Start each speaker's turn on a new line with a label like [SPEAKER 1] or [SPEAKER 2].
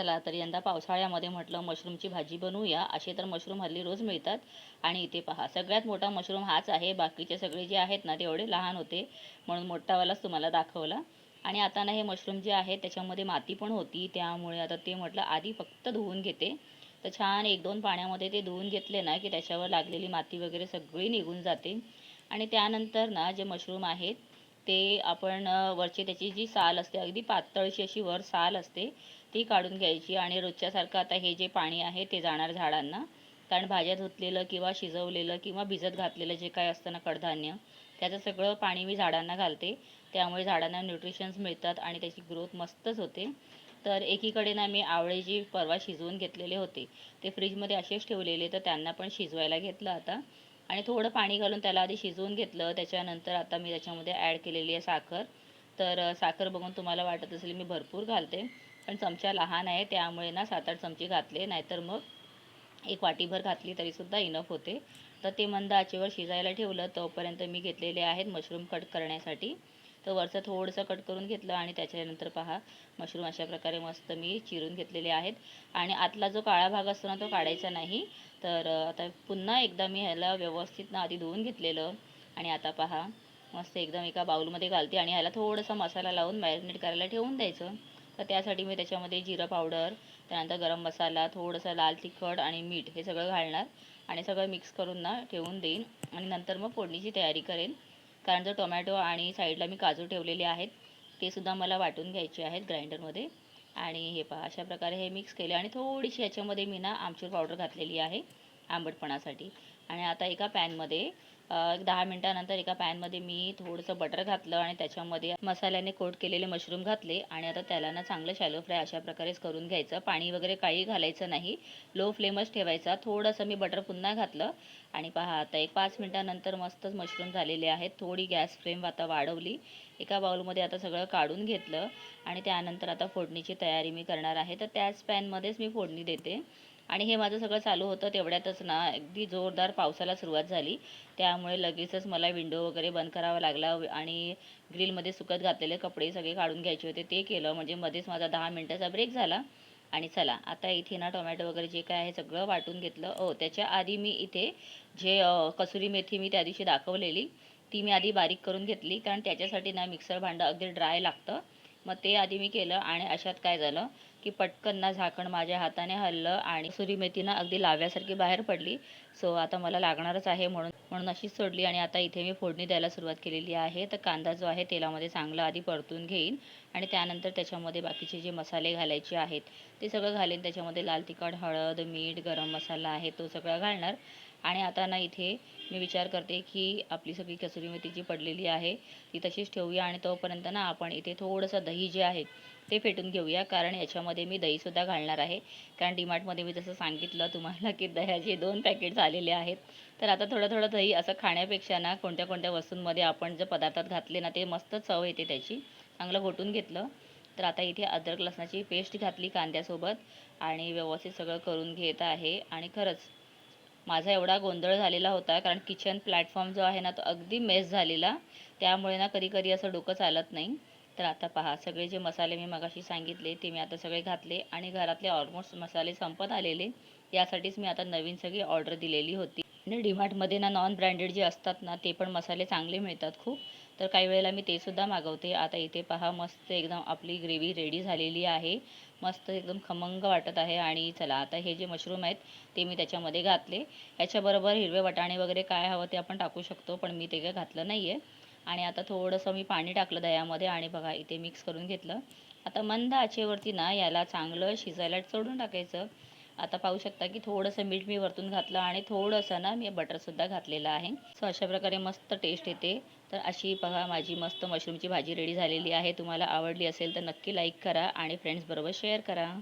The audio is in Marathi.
[SPEAKER 1] चला तर यंदा पावसाळ्यामध्ये म्हटलं मशरूमची भाजी बनवूया. असे तर मशरूम हल्ली रोज मिळतात. आणि इथे पहा सगळ्यात मोठा मशरूम हाच आहे. बाकीचे सगळे जे आहेत ना ते एवढे लहान होते म्हणून मोठावालाच तुम्हाला दाखवला. आणि आता ना हे मशरूम जे आहे त्याच्यामध्ये माती पण होती. त्यामुळे आता ते म्हटलं आधी फक्त धुवून घेते. तर छान एक दोन पाण्यामध्ये ते धुवून घेतले ना की त्याच्यावर लागलेली माती वगैरे सगळी निघून जाते. आणि त्यानंतर ना जे मशरूम आहेत ते आपण वरची त्याची जी साल असते अगदी पातळशी अशी वर साल असते ती काढून घ्यायची आणि रोजच्यासारखं आता हे जे पाणी आहे ते जाणार झाडांना. कारण भाज्या धुतलेलं किंवा शिजवलेलं किंवा भिजत घातलेलं जे काय असतं ना कडधान्य त्याचं सगळं पाणी मी झाडांना घालते. त्यामुळे झाडांना न्यूट्रिशन्स मिळतात आणि त्याची ग्रोथ मस्तच होते. तर एकीकडे ना मी आवळे जी परवा शिजवून घेतलेले होते ते फ्रीजमध्ये असेच ठेवलेले तर त्यांना पण शिजवायला घेतलं आता. आणि थोडं पाणी घालून त्याला आधी शिजवून घेतलं त्याच्यानंतर आता मी त्याच्यामध्ये ॲड केलेली आहे साखर. तर साखर बघून तुम्हाला वाटत असेल मी भरपूर घालते. पण चमचा लहान आहे त्यामुळे ना सात आठ चमचे घातले नाहीतर मग एक वाटीभर घातली तरीसुद्धा इनफ होते. तर ते मंद आचेवर शिजायला ठेवलं तोपर्यंत मी घेतलेले आहेत मशरूम कट करण्यासाठी. तर वरचं थोडंसं कट करून घेतलं आणि त्याच्यानंतर पहा मशरूम अशा प्रकारे मस्त मी चिरून घेतलेले आहेत. आणि आतला जो काळा भाग असतो ना तो काढायचा नाही. तर आता पुन्हा एकदा मी ह्याला व्यवस्थित ना आधी धुवून घेतलेलं. आणि आता पहा मस्त एकदम एका बाउलमध्ये घालते आणि ह्याला थोडासा मसाला लावून मॅरिनेट करायला ठेवून द्यायचं. तर त्यासाठी मी त्याच्यामध्ये जिरं पावडर त्यानंतर गरम मसाला थोडंसं लाल तिखट आणि मीठ हे सगळं घालणार. आणि सगळं मिक्स करून ना ठेवून देईन. आणि नंतर मग फोडणीची तयारी करेन. कारण जर टोमॅटो आणि साईडला मी काजू ठेवलेले आहेत ते सुद्धा मला वाटून घ्यायचे आहेत ग्राइंडरमध्ये. आणि हे पहा अशा प्रकारे हे मिक्स केले. आणि थोडीशी याच्यामध्ये मी ना आमचूर पावडर घातलेली आहे आंबटपणासाठी. आणि आता एका पॅनमध्ये दहा मिनटानंतर एका पॅनमध्ये मी थोडंसं बटर घातलं आणि त्याच्यामध्ये मसाल्याने कोट केलेले मशरूम घातले आणि आता त्याला ना चांगलं शॅलो फ्राय अशा प्रकारेच करून घ्यायचं. पाणी वगैरे काही घालायचं नाही. लो फ्लेमच ठेवायचा. थोडंसं मी बटर पुन्हा घातलं. आणि पहा आता एक पाच मिनटानंतर मस्तच मशरूम झालेले आहेत. थोडी गॅस फ्लेम आता वाढवली. एका बाउलमध्ये आता सगळं काढून घेतलं. आणि त्यानंतर आता फोडणीची तयारी मी करणार आहे. तर त्याच पॅनमध्येच मी फोडणी देते. आणि हे माझं सगळं चालू होतं तेवढ्यातच ना अगदी जोरदार पावसाला सुरुवात झाली. त्यामुळे लगेचच मला विंडो वगैरे बंद करावा लागला आणि ग्रिलमध्ये सुकत घातलेले कपडे सगळे काढून घ्यायचे होते. ते केलं. म्हणजे मध्येच माझा दहा मिनटाचा ब्रेक झाला आणि चला आता इथे ना टोमॅटो वगैरे जे काय आहे सगळं वाटून घेतलं. ओ त्याच्या आधी मी इथे जे कसुरी मेथी मी त्या दिवशी दाखवलेली ती मी आधी बारीक करून घेतली. कारण त्याच्यासाठी ना मिक्सर भांडं अगदी ड्राय लागतं. मग ते आधी मी केलं आणि अशात काय झालं की पटकन ना झाकण माझ्या हाताने हललं आणि सुरी मेथी ना अगदी लाव्यासारखी बाहेर पडली. सो आता मला लागणारच आहे म्हणून म्हणून अशीच सोडली आणि आता इथे मी फोडणी द्यायला सुरुवात केलेली आहे. तर कांदा जो आहे तेलामध्ये चांगला आधी परतून घेईन आणि त्यानंतर त्याच्यामध्ये बाकीचे जे मसाले घालायचे आहेत ते सगळं घालेन. त्याच्यामध्ये लाल तिखट हळद मीठ गरम मसाला आहे तो सगळा घालणार. आणि आता ना इथे मी विचार करते की आपली सगळी कसुरी मेथी जी पडलेली आहे ती तशीच ठेवूया आणि तोपर्यंत ना आपण इथे थोडंसं दही जे आहे ते फेटून घेऊया. कारण याच्यामध्ये मी दहीसुद्धा घालणार आहे. कारण डीमार्टमध्ये मी जसं सांगितलं तुम्हाला की दह्याचे दोन पॅकेट्स आलेले आहेत. तर आता थोडं थोडं दही असं खाण्यापेक्षा ना कोणत्या कोणत्या वस्तूंमध्ये आपण जे पदार्थात घातले ना ते मस्त चव येते त्याची. चांगलं घोटून घेतलं. तर आता इथे अद्रक लसणाची पेस्ट घातली कांद्यासोबत आणि व्यवस्थित सगळं करून घेत आहे. आणि खरंच माझा एवढा गोंधळ झालेला होता कारण किचन प्लॅटफॉर्म जो आहे ना तो अगदी मेस झालेला. त्यामुळे ना कधी कधी असं डोकं चालत नाही. तर आता पहा सगळे जे मसाले मी मगाशी सांगितले ते मी आता सगळे घातले आणि घरातले ऑलमोस्ट मसाले संपत आलेले. यासाठीच मी आता नवीन सगळी ऑर्डर दिलेली होती. आणि डीमार्टमध्ये ना नॉन ब्रँडेड जे असतात ना ते पण मसाले चांगले मिळतात खूप. तर काही वेळेला मी तेसुद्धा मागवते. आता इथे पहा मस्त एकदम आपली ग्रेव्ही रेडी झालेली आहे. मस्त एकदम खमंग वाटत आहे आणि चला आता हे जे मशरूम आहेत ते मी त्याच्यामध्ये घातले. याच्याबरोबर हिरवे वाटाणे वगैरे काय हवं ते आपण टाकू शकतो पण मी ते काय घातलं नाही आहे आणि आता थोडंसं मी पाणी टाकलं दह्यामध्ये आणि बघा इथे मिक्स करून घेतलं. आता मंद आचेवरती ना याला चांगलं शिजायला चढून टाकायचं. आता पाहू शकता की थोडंसं मीठ मी वरतून घातलं आणि थोडंसं ना मी बटरसुद्धा घातलेलं आहे. सो अशा प्रकारे मस्त टेस्ट येते. तर अशी बघा माझी मस्त मशरूमची भाजी रेडी झालेली आहे. तुम्हाला आवडली असेल तर नक्की लाईक करा आणि फ्रेंड्सबरोबर शेअर करा.